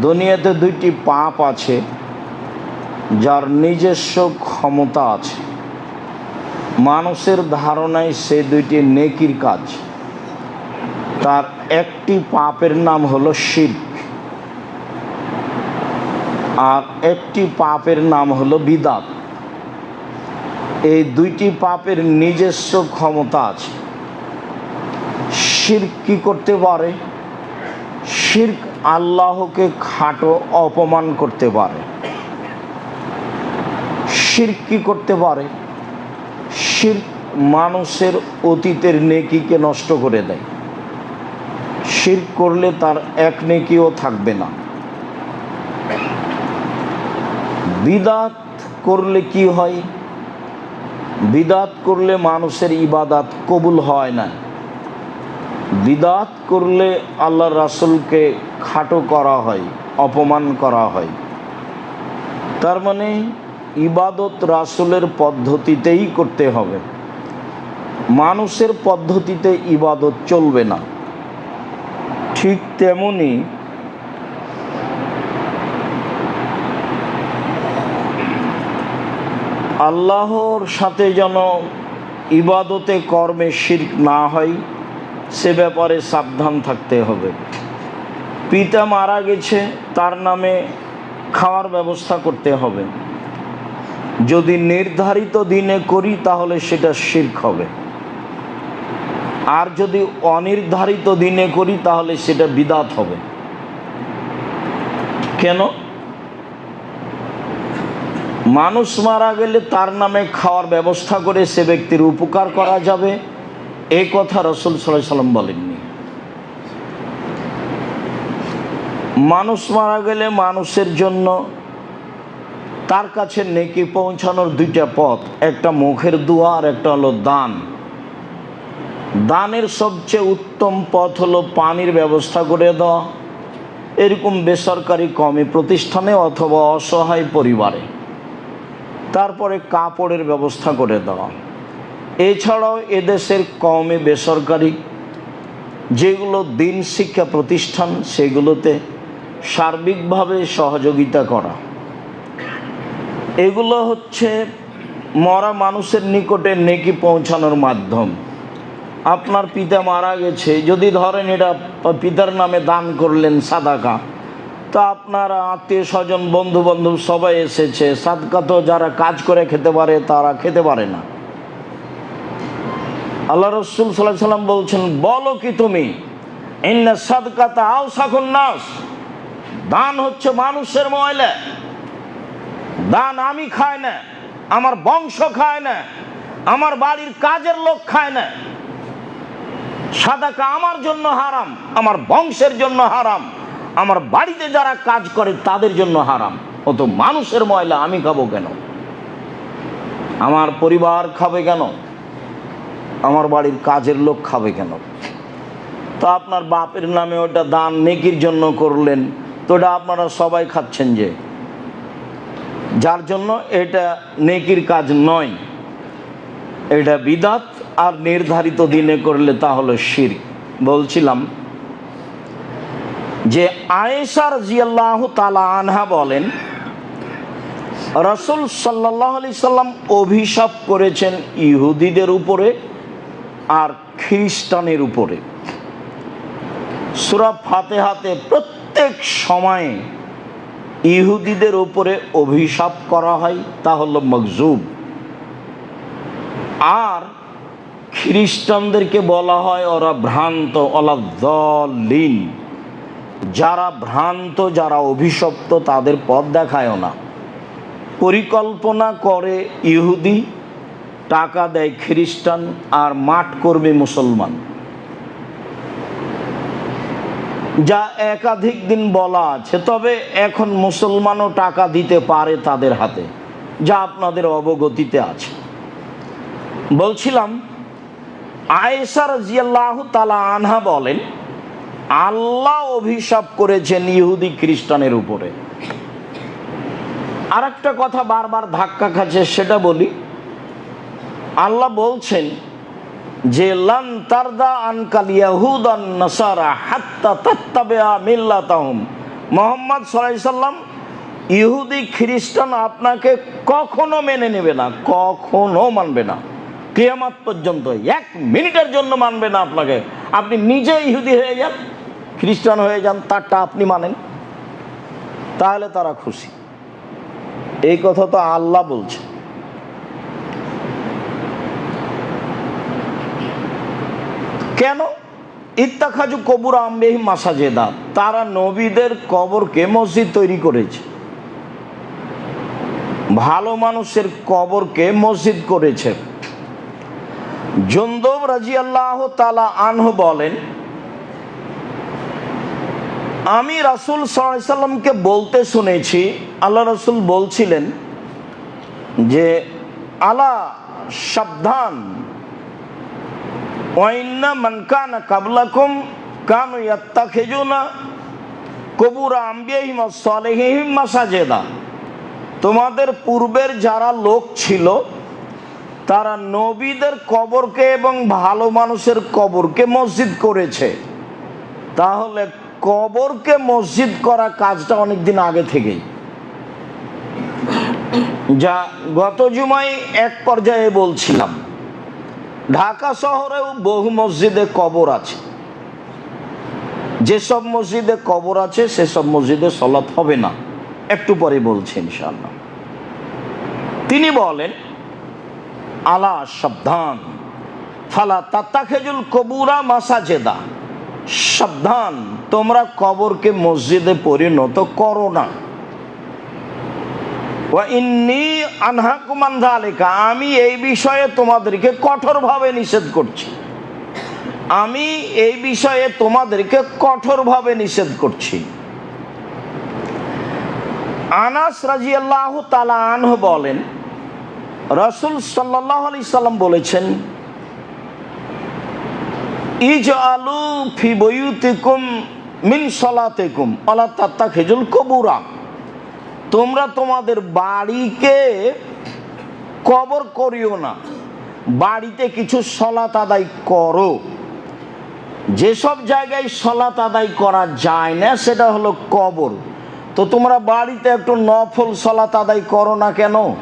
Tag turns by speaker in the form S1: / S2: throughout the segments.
S1: দুনিয়াতে দুইটি পাপ আছে, যার নিজস্ব ক্ষমতা আছে। মানুষের ধারণায় সে দুইটি নেকির কাজ। তার একটি পাপের নাম হলো শিল্প আর একটি পাপের নাম হলো বিদাত। এই দুইটি পাপের নিজস্ব ক্ষমতা আছে। শির্ক কি করতে পারে? শির্ক আল্লাহকে খাটো অপমান করতে পারে শির্ক করতে পারে শির্ক মানুষের অতীতের নেকিকে নষ্ট করে দেয়। শির্ক করলে তার এক নেকিও থাকবে না। বিদাত করলে কি হয়? বিদাত করলে মানুষের ইবাদাত কবুল হয় না। বিদাত করলে আল্লাহ রাসুলকে খাটো করা হয়, অপমান করা হয়। তার মানে ইবাদত রাসুলের পদ্ধতিতেই করতে হবে। মানুষের পদ্ধতিতে ইবাদত চলবে না। ঠিক তেমনি আল্লাহর সাথে যেন ইবাদতে কর্মে শির্ক না হয়, সে ব্যাপারে সাবধান থাকতে হবে। পিতা মারা গেছে, তার নামে খাওয়ার ব্যবস্থা করতে হবে। যদি নির্ধারিত দিনে করি, তাহলে সেটা শির্ক হবে। আর যদি অনির্ধারিত দিনে করি, তাহলে সেটা বিদাত হবে। কেন? মানুষ মারা গেলে তার নামে খাওয়ার ব্যবস্থা করে সে ব্যক্তির উপকার করা যাবে। এই কথা রসুল সাল্লাম বলেননি। মানুষ মারা গেলে মানুষের জন্য তার কাছে নেকি পৌঁছানোর দুইটা পথ। একটা মুখের দোয়া আর একটা হলো দান। দানের সবচেয়ে উত্তম পথ হলো পানির ব্যবস্থা করে দেওয়া। এরকম বেসরকারি কমি প্রতিষ্ঠানে অথবা অসহায় পরিবারে। তারপরে কাপড়ের ব্যবস্থা করে দেওয়া। এছাড়াও এদেশের কমে বেসরকারি যেগুলো দিন শিক্ষা প্রতিষ্ঠান সেগুলোতে সার্বিকভাবে সহযোগিতা করা। এগুলো হচ্ছে মরা মানুষের নিকটে নেকি পৌঁছানোর মাধ্যম। আপনার পিতা মারা গেছে, যদি ধরেন এটা পিতার নামে দান করলেন সাদাকা, তা আপনার আত্মীয় স্বজন বন্ধু বান্ধব সবাই এসেছে, সাদকা তো যারা কাজ করে খেতে পারে, তারা খেতে পারে না। আল্লাহ রসুল সাল্লাহ সাল্লাম বলছেন, বলো কি তুমি, ইন্না সাদকাতা আও সাকুন নাস। দান হচ্ছে মানুষের ময়লা। দান আমি খাই না, আমার বংশ খায় না, আমার বাড়ির কাজের লোক খায় না। সাদাকা আমার জন্য হারাম, আমার বংশের জন্য হারাম, আমার বাড়িতে যারা কাজ করে তাদের জন্য হারাম। ও তো মানুষের ময়লা, আমি খাব কেন? আমার পরিবার খাবে কেন? আমার বাড়ির কাজের লোক খাবে কেন? তো আপনার বাপের নামে ওটা দান নেকির জন্য করলেন। তো ওটা আপনারা সবাই খাচ্ছেন যে। যার জন্য এটা নেকির কাজ নয়। এটা বিদাত আর নির্ধারিত দিনে করলে তা হলো শির। বলছিলাম যে আয়েশার জিয়াল্লাহ তালা আনহা বলেন, রসুল সাল্লাহ আলি সাল্লাম অভিশাপ করেছেন ইহুদিদের উপরে আর খ্রিস্টানের উপরে। সুরা ফাতেহাতে প্রত্যেক সময়ে ইহুদিদের উপরে অভিশাপ করা হয়, তা হলো মকজুব আর খ্রিস্টানদেরকে বলা হয় ওরা ভ্রান্ত অলাদ্দলিন যারা ভ্রান্ত, যারা অভিশপ্ত, তাদের পথ দেখায়ও না। পরিকল্পনা করে ইহুদি, টাকা দেয় খ্রিস্টান আর মাঠ করবে মুসলমান। যা একাধিক দিন বলা আছে, তবে এখন মুসলমানও টাকা দিতে পারে তাদের হাতে, যা আপনাদের অবগতিতে আছে। বলছিলাম আয়েসার জিয়াল্লাহ তালা আনহা বলেন, আল্লাহ অভিশাপ করেছেন ইহুদি খ্রিস্টানের উপরে। আর কথা বারবার ধাক্কা খাচ্ছে, সেটা বলি, আল্লাহ বলছেন যে লান তারদা আনকাল ইয়াহুদান নাসারা হাত্তা তাত্তাবেয়া মিল্লাতাহুম। মোহাম্মদ সাল্লাম, ইহুদি খ্রিস্টান আপনাকে কখনো মেনে নেবে না, কখনো মানবে না। কেয়ামাত পর্যন্ত এক মিনিটের জন্য মানবে না আপনাকে। আপনি নিজে ইহুদি হয়ে যান, খ্রিস্টান হয়ে যান, তারটা আপনি মানেন। তাহলে তারা খুশি। এই কথা তো আল্লাহ বলছে কেন? ইত্তাখাজু কবুর আম্বেহি মাসাজেদা। তারা নবীদের কবরকে মসজিদ তৈরি করেছে। ভালো মানুষের কবরকে মসজিদ করেছে। জন্দব রাজি আল্লাহ তালা আনহ বলেন, আমি রাসুল সাল্লামকে বলতে শুনেছি। আল্লাহ রাসুল বলছিলেন যে, আলা সাবধান মানকানা তোমাদের পূর্বের যারা লোক ছিল, তারা নবীদের কবরকে এবং ভালো মানুষের কবরকে মসজিদ করেছে। তাহলে কবরকে মসজিদ করা কাজটা অনেক দিন আগে থেকেই। যা গত জুমায় এক পর্যায়ে বলছিলাম ঢাকা শহরেও বহু মসজিদে কবর আছে। যেসব মসজিদে কবর আছে, সেসব মসজিদে সলাৎ হবে না। একটু পরে বলছি ইনশাল্লাহ তিনি বলেন, আলা সাবধান, ফালা তাত্তাখেজুল কবুরা মাসাজেদা। সাবধান, তোমরা কবরকে মসজিদে পরিণত করো না। ওয়া ইন্নি আনহাকুমান যালিকা, আমি এই বিষয়ে তোমাদেরকে কঠোরভাবে নিষেধ করছি। আমি এই বিষয়ে তোমাদেরকে কঠোরভাবে নিষেধ করছি। আনাস রাজিয়াল্লাহ তালা আনহ বলেন, রসুল সাল্লাহ আলি সাল্লাম বলেছেন ইজ আলু ফি বইউতিকুম মিন সলাতেকুম, আলা তাত্তা খেজুল কবুরা। তোমরা তোমাদের বাড়িকে কবর করিও না। বাড়িতে কিছু সলাত আদায় করো। যেসব জায়গায় সলাত আদায় করা যায় না, সেটা হলো কবর। তো তোমরা বাড়িতে একটু নফল সলাত আদায় করো না কেন?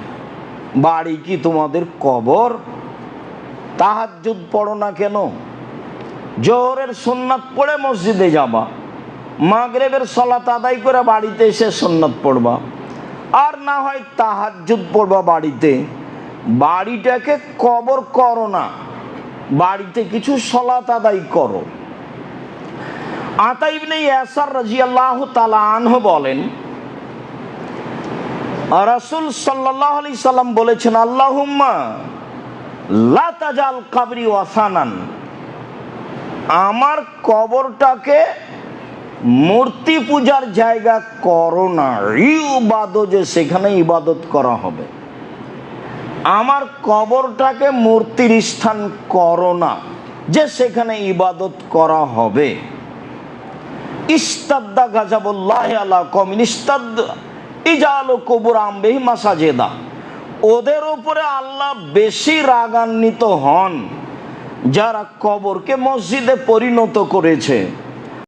S1: বাড়ি কি তোমাদের কবর? তাহাজ্জুদ পড়ো না কেন? জোহরের সোননাথ পড়ে মসজিদে যাবা। মাগরেবের সলাত আদায় করে বাড়িতে এসে সোননাথ পড়বা। আর না হয় তাহার তাহাজ্জুদ পড়বা বাড়িতে। বাড়িটাকে কবর করো না। বাড়িতে কিছু সলাত আদায় করো। আতাইবনে ইয়াসার রাজিয়াল্লাহ তালা আনহ বলেন, রাসুল সাল্লাহ আলি সাল্লাম বলেছেন, আল্লাহুম্মা লা তাজাল কাবরি ওয়াসানান আমার কবরটাকে মূর্তি পূজার জায়গা করো না। ইবাদ যে সেখানে ইবাদত করা হবে। আমার কবরটাকে মূর্তির স্থান করো না, যে সেখানে ইবাদত করা হবে। ইস্তাদ্দা গাজাবুল্লাহ আলা কমিন ইস্তাদ ইজালো কবুর আমবেহি মাসাজেদা ওদের উপরে আল্লাহ বেশি রাগান্বিত হন, যারা কবরকে মসজিদে পরিণত করেছে।